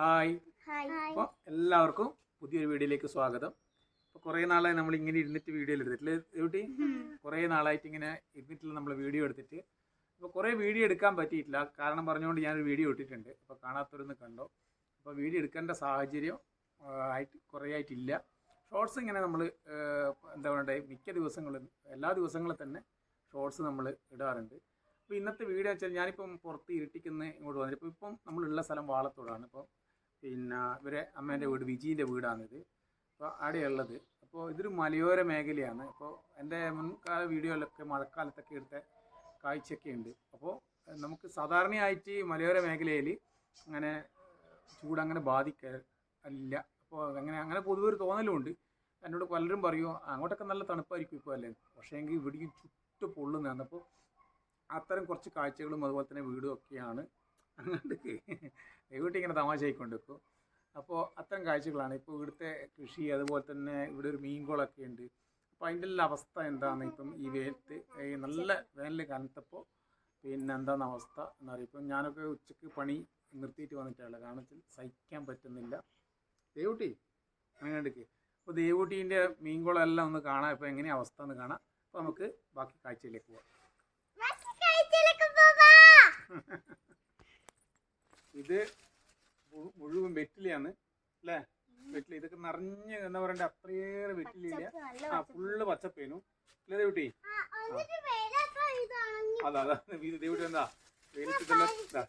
Hi. അപ്പോൾ എല്ലാവർക്കും പുതിയൊരു വീഡിയോയിലേക്ക് സ്വാഗതം. അപ്പോൾ കുറേ നാളായി നമ്മൾ ഇങ്ങനെ ഇരുന്നിട്ട് വീഡിയോ എടുത്തിട്ടില്ലേ? എവിടെ കുറേ നാളായിട്ട് ഇങ്ങനെ ഇരുന്നിട്ടില്ല നമ്മൾ വീഡിയോ എടുത്തിട്ട്. അപ്പോൾ കുറേ വീഡിയോ എടുക്കാൻ പറ്റിയിട്ടില്ല. കാരണം പറഞ്ഞുകൊണ്ട് ഞാനൊരു വീഡിയോ ഇട്ടിട്ടുണ്ട്. അപ്പോൾ കാണാത്തവരൊന്ന് കണ്ടോ? അപ്പോൾ വീഡിയോ എടുക്കേണ്ട സാഹചര്യം ആയിട്ട് കുറേ ആയിട്ടില്ല. ഷോർട്സ് ഇങ്ങനെ നമ്മൾ എന്താ പറയുക മിക്ക ദിവസങ്ങളും എല്ലാ ദിവസങ്ങളും തന്നെ ഷോർട്സ് നമ്മൾ ഇടാറുണ്ട്. അപ്പോൾ ഇന്നത്തെ വീഡിയോ വെച്ചാൽ ഞാനിപ്പം പുറത്ത് ഇരുട്ടിക്കുന്ന ഇങ്ങോട്ട് വന്നിട്ട് ഇപ്പോൾ ഇപ്പം നമ്മളുള്ള സ്ഥലം വാളത്തോടാണ്. ഇപ്പോൾ പിന്നെ ഇവരെ അമ്മേന്റെ വീട് വിജീന്റെ വീടാണിത്. അപ്പോൾ അവിടെയുള്ളത്. അപ്പോൾ ഇതൊരു മലയോര മേഖലയാണ്. അപ്പോൾ എന്റെ മുൻകാല വീഡിയോയിലൊക്കെ മഴക്കാലത്തൊക്കെ എടുത്ത കാഴ്ചയൊക്കെ ഉണ്ട്. അപ്പോൾ നമുക്ക് സാധാരണയായിട്ട് മലയോര മേഖലയിൽ അങ്ങനെ ചൂട് അങ്ങനെ ബാധിക്കില്ല അപ്പോൾ അങ്ങനെ അങ്ങനെ പൊതുവെ ഒരു തോന്നലുമുണ്ട് എന്നോട് പലരും പറയും അങ്ങോട്ടൊക്കെ നല്ല തണുപ്പായിരിക്കും ഇപ്പോൾ അല്ലേ? പക്ഷേ എങ്കിൽ ഇവിടേക്ക് ചുട്ട് പൊള്ളുന്നതാണ്. അപ്പോൾ അത്തരം കുറച്ച് കാഴ്ചകളും അതുപോലെ തന്നെ വീടും ഒക്കെയാണ് അങ്ങോട്ട് വീട്ടിൽ ഇങ്ങനെ തമാശ ആയിക്കൊണ്ട് വെക്കും അപ്പോൾ അത്തരം കാഴ്ചകളാണ്. ഇപ്പോൾ ഇവിടുത്തെ കൃഷി അതുപോലെ തന്നെ ഇവിടെ ഒരു മീൻകുളമൊക്കെ ഉണ്ട്. അപ്പോൾ അതിന്റെ എല്ലാം അവസ്ഥ എന്താണ് ഇപ്പം ഈ വേലത്ത് ഈ നല്ല വേനൽ കനത്തപ്പോൾ പിന്നെ എന്താണ് അവസ്ഥ എന്നറിയാം. ഇപ്പം ഞാനൊക്കെ ഉച്ചയ്ക്ക് പണി നിർത്തിയിട്ട് വന്നിട്ടുള്ള കാരണം വെച്ചാൽ സഹിക്കാൻ പറ്റുന്നില്ല. ദേവൂട്ടി അങ്ങനെ എടുക്ക് അപ്പോൾ ദേവൂട്ടീന്റെ മീൻകുളം എല്ലാം ഒന്ന് കാണാം. ഇപ്പോൾ എങ്ങനെയാണ് അവസ്ഥ എന്ന് കാണാം. അപ്പോൾ നമുക്ക് ബാക്കി കാഴ്ചയിലേക്ക് പോകാം ഇത് മുഴുവൻ വെറ്റിലയാണ് അല്ലേ? വെറ്റില. ഇതൊക്കെ നിറഞ്ഞ് എന്താ പറയണ്ടേ അത്രയേറെ വെറ്റിലില്ല ആ ഫുള്ള് പച്ചപ്പേനു. അല്ലേ ദേവുട്ടി? അതാ അതാ. ദേവുട്ടി എന്താ? വെയിലത്തിതെല്ലാം ഇതാ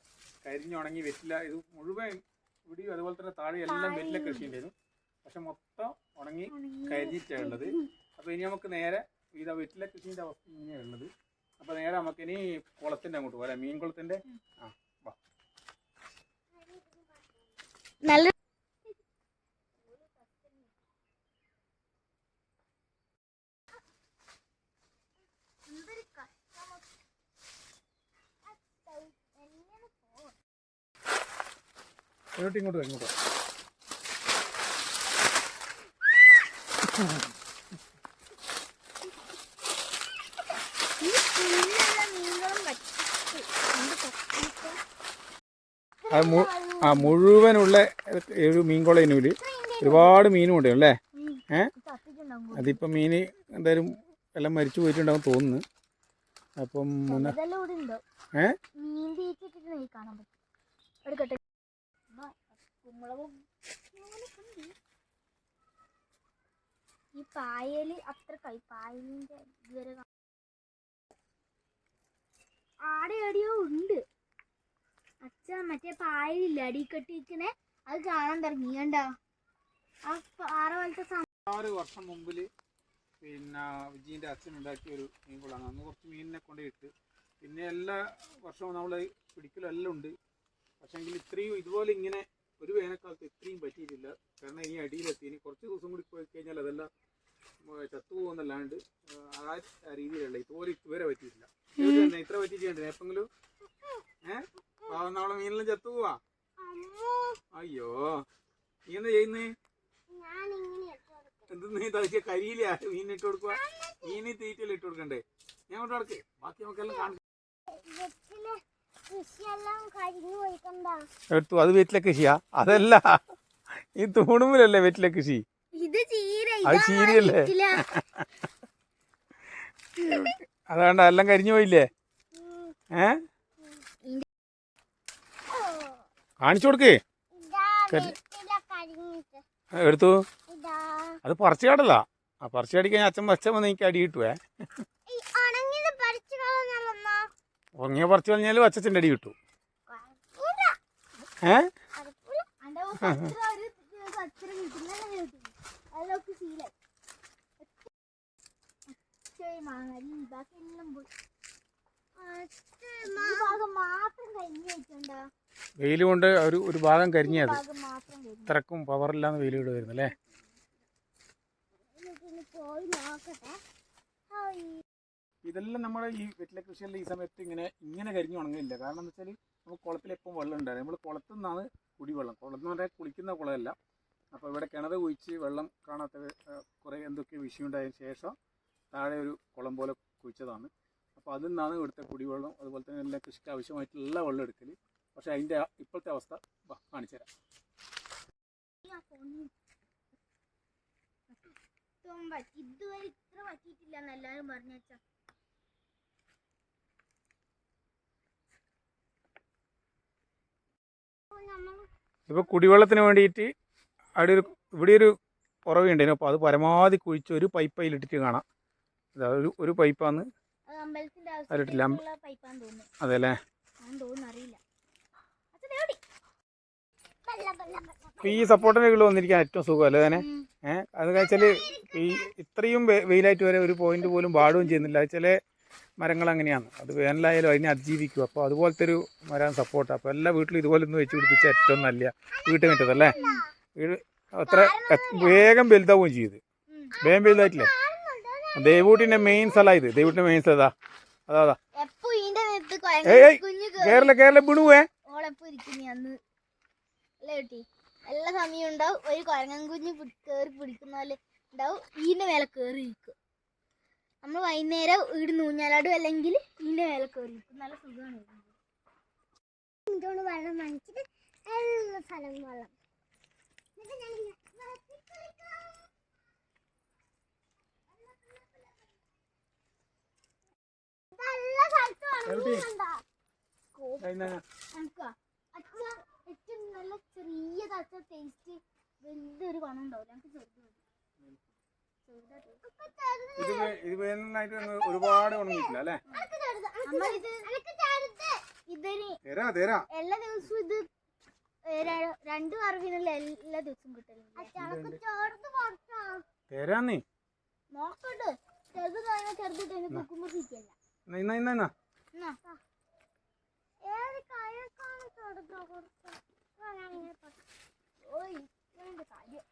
കരിഞ്ഞുണങ്ങി വെറ്റില. ഇത് മുഴുവൻ ഇവിടെയും അതുപോലെ തന്നെ താഴെ എല്ലാം വെറ്റില കൃഷി ഉണ്ടായിരുന്നു പക്ഷെ മൊത്തം ഉണങ്ങി കരിഞ്ഞിട്ടാണ് ഉള്ളത്. അപ്പോൾ ഇനി നമുക്ക് നേരെ ഇതാ വെറ്റില കൃഷിന്റെ അവസ്ഥ ഇങ്ങനെയാണ് ഉള്ളത്. അപ്പൊ നേരെ നമുക്ക് ഇനി കുളത്തിന്റെ അങ്ങോട്ട് പോരാം മീൻ കുളത്തിന്റെ? ആ വാ നല്ല ഇങ്ങോട്ട് ഇങ്ങോട്ട്. അത് ആ മുഴുവനുള്ള ഒരു മീൻകുളയിനൂൽ ഒരുപാട് മീനും ഉണ്ട് അല്ലേ? ഏ? അതിപ്പം മീൻ എന്തായാലും എല്ലാം മരിച്ചു പോയിട്ടുണ്ടാവും തോന്നുന്നു. അപ്പം ഏ? മീൻ ഈ പായൽ അത്ര കൈ പായലിന്റെ ഇതുവരെ ആടെ എവിടെയോ ഉണ്ട്. അച്ഛ മറ്റേ പായലില്ല? അടി കെട്ടിയിരിക്കണേ അത് കാണാൻ തുടങ്ങി കണ്ടോ. ആ പാറ പോലത്തെ ആറ് വർഷം മുമ്പിൽ പിന്നെ വിജയന്റെ അച്ഛൻ ഉണ്ടാക്കിയ ഒരു മീൻകുളമാണ് അന്ന് കുറച്ച് മീനിനെ കൊണ്ട് ഇട്ട്. പിന്നെ എല്ലാ വർഷവും നമ്മൾ പിടിക്കലെല്ലാം ഉണ്ട്. പക്ഷേങ്കിൽ ഇത്രയും ഇതുപോലെ ഇങ്ങനെ ഒരു വേനൽക്കാലത്ത് ഇത്രയും പറ്റിയിട്ടില്ല. കാരണം ഇനി അടിയിലെത്തി. ഇനി കുറച്ച് ദിവസം കൂടി പോയി കഴിഞ്ഞാൽ അതെല്ലാം ചത്തുപോകുന്നല്ലാണ്ട് ആ രീതിയിലല്ല. ഇതുപോലെ ഇതുവരെ പറ്റിയിട്ടില്ല. ഇത്ര പറ്റിയിട്ടുണ്ട് എപ്പെങ്കിലും ഏഹ് നമ്മളെ മീനെല്ലാം ചത്തുപോവാ അയ്യോ നീ എന്താ ചെയ്യുന്നേ എന്തെന്ന് ഇതാക്കിയ കരിയില മീൻ ഇട്ട് കൊടുക്കുക മീന് തീറ്റയിൽ ഇട്ട് കൊടുക്കണ്ടേ? ഞാൻ കൊണ്ട് നടക്ക്. ബാക്കി നമുക്കെല്ലാം കാണാം. വെറ്റിലെ കൃഷിയെല്ലാം കരിഞ്ഞു പോയിക്കണ്ട? എടുത്തു അത് വെറ്റില കൃഷിയാ? അതല്ല ഈ തൂണുമ്പിലല്ലേ വെറ്റില കൃഷി? അത് ചീരയല്ലേ? അതാണ്ട് എല്ലാം കരിഞ്ഞു പോയില്ലേ? ഏ? കാണിച്ചു കൊടുക്കേ. എടുത്തു. അത് പറിച്ചു കാടല്ല ആ പറിച്ചു കാടിക്കാൻ അച്ഛൻ വന്ന് എനിക്ക് അടി കിട്ടുവേ. ഉറങ്ങിയ പറിച്ചു കഴിഞ്ഞാൽ അച്ഛന്റെ അടി കിട്ടു. ഏ? മാത്രം കഴിഞ്ഞു വെക്കണ്ട വെയിൽ കൊണ്ട് ഒരു ഒരു ഭാഗം കരിഞ്ഞത്. ഇത്രക്കും പവറില്ലാന്ന് വെയിൽ ഇവിടെ വരുന്നു അല്ലേ ഇതെല്ലാം നമ്മുടെ ഈ വെറ്റില കൃഷിയെല്ലാം ഈ സമയത്ത് ഇങ്ങനെ ഇങ്ങനെ കരിഞ്ഞു ഉണങ്ങില്ല കാരണം എന്താ വെച്ചാൽ നമുക്ക് കുളത്തിൽ എപ്പം വെള്ളം ഉണ്ടായിരുന്നു നമ്മൾ കുളത്തിൽ നിന്നാണ് കുടിവെള്ളം. കുളം എന്ന് പറഞ്ഞാൽ കുളിക്കുന്ന കുളമല്ല. അപ്പോൾ ഇവിടെ കിണർ കുഴിച്ച് വെള്ളം കാണാത്ത കുറേ എന്തൊക്കെ വിഷയം ഉണ്ടായതിനു ശേഷം താഴെ ഒരു കുളം പോലെ കുഴിച്ചതാണ്. അപ്പോൾ അതിൽ നിന്നാണ് ഇവിടുത്തെ കുടിവെള്ളം. അതുപോലെ തന്നെ എല്ലാ കൃഷിക്ക് ആവശ്യമായിട്ടുള്ള വെള്ളം എടുക്കൽ പക്ഷെ അതിന്റെ ഇപ്പോഴത്തെ അവസ്ഥ കാണിച്ചു തരാം. ഇതുവരെ ഇത്ര പറ്റിയിട്ടില്ല എന്ന് പറഞ്ഞു കുടിവെള്ളത്തിന് വേണ്ടിയിട്ട് അവിടെ ഒരു ഇവിടെ ഒരു ഉറവുണ്ടായിരുന്നു അപ്പൊ അത് പരമാവധി കുഴിച്ച് ഒരു പൈപ്പയിലിട്ടിട്ട് കാണാം. അതായത് ഒരു പൈപ്പാന്ന് അതിലിട്ടില്ല. അതെ അല്ലേ ഈ സപ്പോർട്ടിന് കീഴിൽ വന്നിരിക്കാൻ ഏറ്റവും സുഖം അല്ലേ തന്നെ. ഏഹ് അത് വെച്ചാൽ ഈ ഇത്രയും വെയിലായിട്ട് വരെ ഒരു പോയിന്റ് പോലും പാടുകയും ചെയ്യുന്നില്ല. ചില മരങ്ങൾ അങ്ങനെയാണ്. അത് വേനലായാലും അതിനെ അതിജീവിക്കും. അപ്പോൾ അതുപോലത്തെ ഒരു മരം സപ്പോർട്ട് അപ്പോൾ എല്ലാ വീട്ടിലും ഇതുപോലെ ഒന്ന് വെച്ച് പിടിപ്പിച്ച ഏറ്റവും നല്ല വീട്ടിൽ അല്ലേ വീട് അത്ര വേഗം വലുതാവുകയും ചെയ്ത്. വേഗം വലുതായിട്ടില്ലേ? ദേവൂട്ടിന്റെ മെയിൻ സ്ഥലമാണ് ഇത്. ദേവൂട്ടിന്റെ മെയിൻ സ്ഥലതാ അതാ അതാ. ഏയ്, കേരള കേരള വിടുവേ ഓളെപ്പോ നീ അന്ന്. അല്ലേ കുട്ടി? എല്ലാ സമയം ഉണ്ടാവും ഒരു കുരങ്ങൻ കുഞ്ഞ് കയറി കേറി പിടിക്കുന്ന പോലെ ഉണ്ടാവും. ഈന്റെ മേലെ കേറി ഇരിക്കും നമ്മൾ വൈകുന്നേരം വീട് നൂഞ്ഞാലാടും അല്ലെങ്കിൽ ഈന്റെ മേലെ കേറി ഇരിക്കും നല്ല സുഖമാണ് ഇതുകൊണ്ട് വെള്ളം വാങ്ങിച്ചിട്ട് എല്ലാ സ്ഥലവും വെള്ളം? നമുക്ക് ഏറ്റവും നല്ല ചെറിയ തച്ച ടേസ്റ്റ് വലിയൊരു പണം ഉണ്ടാവില്ല നമുക്ക് ചെറുത് ഇത് ഇത് വേനലായിട്ട് ഒരുപാട് ഉണങ്ങിയിട്ടില്ല അല്ലേ? ഇതിന് തരാ തരാ. എല്ലാ ദിവസവും ഇത് രണ്ടു അറിവിനുള്ള എല്ലാ ദിവസവും കിട്ടലുണ്ട്. തരാന്നേ. നോക്കട്ടെ. ചെറുത് കഴിഞ്ഞാൽ ചെറുത് കഴിഞ്ഞാൽ കുക്കുമ്പോ കിട്ടിയല്ല കാര്യം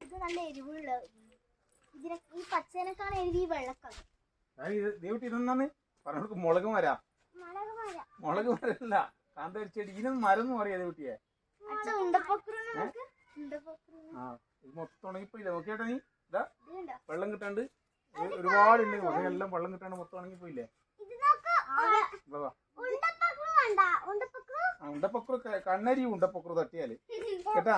ഇത് നല്ല എരിവുള്ള ഇതിനെ ഈ പച്ചനക്കാണ് എരിവ് ഈ വെള്ളക്കാണ്. ദേവട്ടി ഇതെന്നാന്ന് പറഞ്ഞു മുളക് മരാ. മുളക് മര. മുളക് മരല്ല കാന്താരി ചെടി ഇതിനൊന്നും മരം എന്ന് പറയാ ദേവട്ടിയെ ആ ഇത് മൊത്തം ഉണങ്ങിപ്പോയില്ല? നോക്കിയാട്ടെ നീ. ഇതാ വെള്ളം കിട്ടാണ്ട് ഒരുപാടുണ്ട് പക്ഷേ എല്ലാം വെള്ളം കിട്ടാണ്ട് മൊത്തം ഉണങ്ങിപ്പോയില്ലേ? ക- കണ്ണരി ഉണ്ടപ്പക്കുറു തട്ടിയാൽ. കേട്ടാ?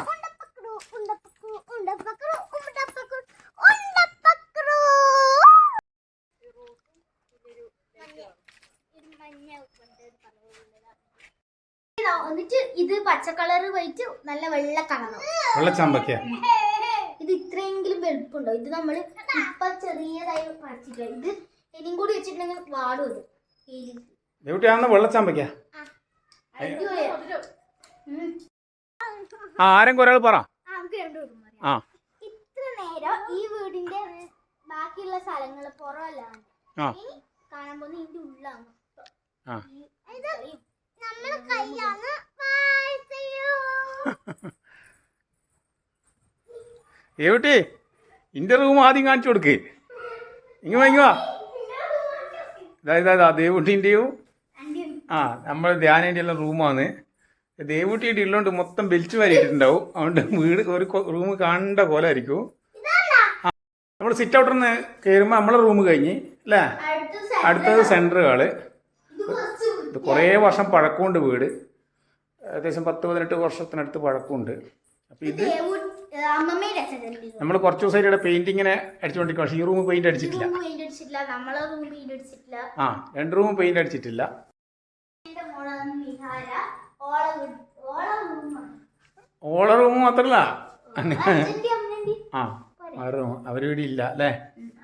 എന്നിട്ട് ഇത് പച്ച കളർ പോയിട്ട് നല്ല വെള്ള കളറോ വെള്ളച്ചാമ്പക്ക ഇത് ഇത്രയെങ്കിലും വെളുപ്പുണ്ടോ ഇത് നമ്മൾ ഇപ്പൊ ചെറിയതായി പറിച്ചിട്ടില്ല. ഇത് ഇനിയും കൂടി വെച്ചിട്ടുണ്ടെങ്കിൽ വാടും ഇത്. വെള്ളച്ചാമ്പക്ക ആ. ആരെങ്കിലും ഒരാൾ പറ. ആ, ഇത്ര നേരം ഈ വീടിന്റെ ബാക്കിയുള്ള സ്ഥലങ്ങൾ പുറമല്ലാണ് കാണാൻ പോകുന്ന ഇതിന്റെ ഉള്ളാണ് നമ്മൾ ഇന്റെ റൂം ആദ്യം കാണിച്ചു കൊടുക്ക്. ഇങ്ങ വാങ്ങിക്കുവാ ഇതാ ഇതാ ഇതാ ദേവുട്ടിന്റെയും ആ നമ്മൾ ധ്യാനേന്റെ റൂമാണ്. ദേവൂട്ടി ഉള്ളതുകൊണ്ട് മൊത്തം വലിച്ചു വാരിയിട്ടുണ്ടാവും അതുകൊണ്ട് വീട് ഒരു റൂം കാണേണ്ട പോലെ ആയിരിക്കും. നമ്മൾ സിറ്റ് ഔട്ടിൽ നിന്ന് കയറുമ്പോൾ നമ്മളെ റൂം കഴിഞ്ഞ് അല്ലേ? അടുത്തത് സെന്റർ ഹാൾ. ഇത് കുറേ വർഷം പഴക്കമുണ്ട് വീട്. ഏകദേശം പത്ത് പതിനെട്ട് വർഷത്തിനടുത്ത് പഴക്കമുണ്ട്. അപ്പം ഇത് നമ്മൾ കുറച്ച് ദിവസമായിട്ട് ഇവിടെ പെയിന്റ് ഇങ്ങനെ അടിച്ചുകൊണ്ടിരിക്കുക പക്ഷേ ഈ റൂം പെയിന്റ് അടിച്ചിട്ടില്ല. ആ രണ്ട് റൂം പെയിന്റ് അടിച്ചിട്ടില്ല. ഓള റൂം മാത്രല്ല. ആ ആ റൂം അവരിവിടെ ഇല്ല അല്ലേ?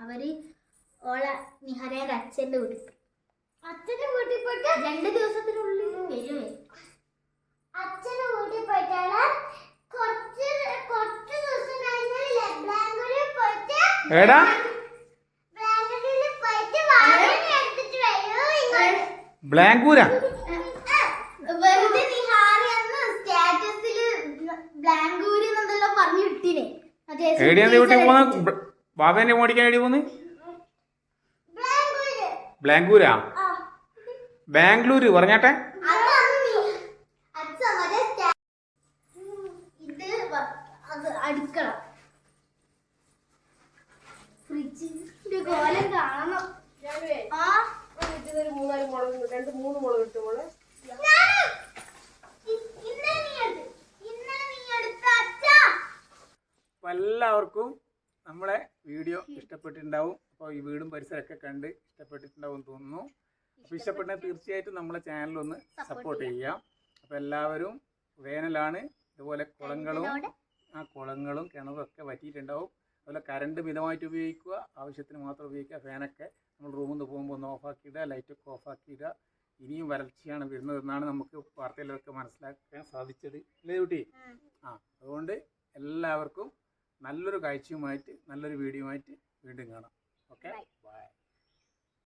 അവർ ഓള നിഹാരയുടെ അച്ഛന്റെ വീട്ടിൽ അച്ഛന്റെ വീട്ടിൽ പോയിട്ട് രണ്ട് ദിവസത്തിനുള്ളിൽ വരും. അച്ഛന്റെ വീട്ടിൽ പോയിട്ടാണ് കുറച്ച് കുറച്ച് ദിവസം കഴിഞ്ഞാൽ ബാംഗ്ലൂരിൽ പോയിട്ട് ഏടാ ബാംഗ്ലൂരിൽ പോയിട്ട് വാഹനം എടുത്തിട്ട് വരൂ ബ്ലാങ്കൂരാ വെറുതെ നിഹാരി എന്ന് സ്റ്റാറ്റസിൽ ബ്ലാങ്കൂരി എന്നെന്തെല്ലാം പറഞ്ഞു വിട്ടിനെ മറ്റേ എവിടെയാണ് വീട്ടിൽ പോകുന്നത്? ബാബേന്റെ മോടിക്കാൻ എവിടെ പോകുന്നത്? ബാംഗ്ലൂരാ? ബാംഗ്ലൂര് പറഞ്ഞാട്ടെ അതാണ് നീ- അച്ഛാ, മറ്റേ സ്റ്റാ- ഉം, ഇത് വ- അത് അടുക്കള ഫ്രിഡ്ജിന്റെ കോലം കാണണം ആ മൂന്നാൽ മുളക് രണ്ട് മൂന്ന് മുളക് ഇട്ട് മോളെ ഞാനും. ഇ- ഇന്നലെ നീ എടുത്ത്- ഇന്നലെ നീ എടുത്ത അച്ഛാ. എല്ലാവർക്കും നമ്മളെ വീഡിയോ ഇഷ്ടപ്പെട്ടിട്ടുണ്ടാവും. അപ്പോൾ ഈ വീടും പരിസരമൊക്കെ കണ്ട് ഇഷ്ടപ്പെട്ടിട്ടുണ്ടാവും എന്ന് തോന്നുന്നു. അപ്പോൾ ഇഷ്ടപ്പെട്ടാൽ തീർച്ചയായിട്ടും നമ്മളെ ചാനലൊന്ന് സപ്പോർട്ട് ചെയ്യാം. അപ്പോൾ എല്ലാവരും വേനലാണ്. ഇതുപോലെ കുളങ്ങളും ആ കുളങ്ങളും കിണറും ഒക്കെ വറ്റിയിട്ടുണ്ടാവും. അതുപോലെ കറണ്ട് മിതമായിട്ട് ഉപയോഗിക്കുക. ആവശ്യത്തിന് മാത്രം ഉപയോഗിക്കുക. ഫാനൊക്കെ നമ്മൾ റൂമിൽ നിന്ന് പോകുമ്പോൾ ഒന്ന് ഓഫാക്കിയിടുക ലൈറ്റൊക്കെ ഓഫാക്കിയിടുക ഇനിയും വരൾച്ചയാണ് വരുന്നതെന്നാണ് നമുക്ക് വാർത്തയിലൊക്കെ മനസ്സിലാക്കാൻ സാധിച്ചത്. അല്ലേ കുട്ടി? ആ അതുകൊണ്ട് എല്ലാവർക്കും നല്ലൊരു കാഴ്ചയുമായിട്ട് നല്ലൊരു വീഡിയോ ആയിട്ട് വീണ്ടും കാണാം. ഓക്കെ. ബൈ